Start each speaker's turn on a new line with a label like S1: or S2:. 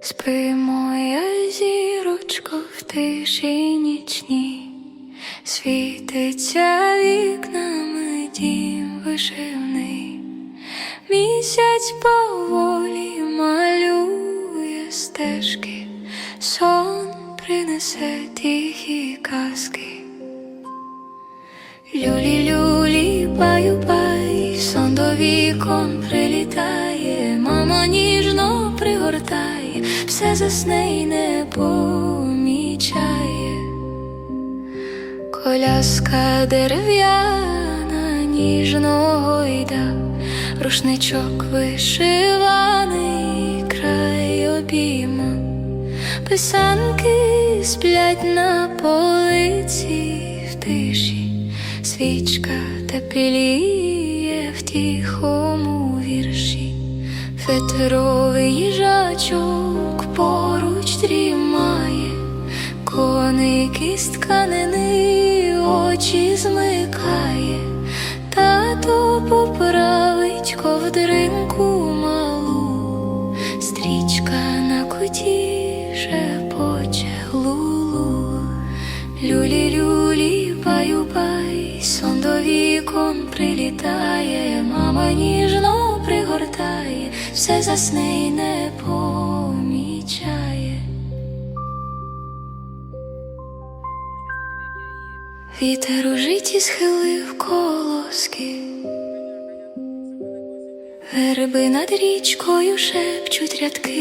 S1: Спи, моя зірочко в тиші нічній, світиться вікнами дім вишивний, місяць поволі малює стежки, сон принесе тихі казки. Люлі, люлі, баю, вікон прилітає, мамо ніжно пригортає, все засне й не помічає. Коляска дерев'яна, ніжного йда, рушничок вишиваний, край обійма, писанки сплять на полиці в тиші, свічка тепліє в тихому вірші, фетеровий їжачок поруч дрімає, коник із тканини очі змикає, тато поправить ковдринку малу, стрічка на куті шепоче лулу. Люлі, люлі, баю, бай, вікон прилітає, мама ніжно пригортає, все засне й не помічає. Вітер у житті схилив колоски, верби над річкою шепчуть рядки.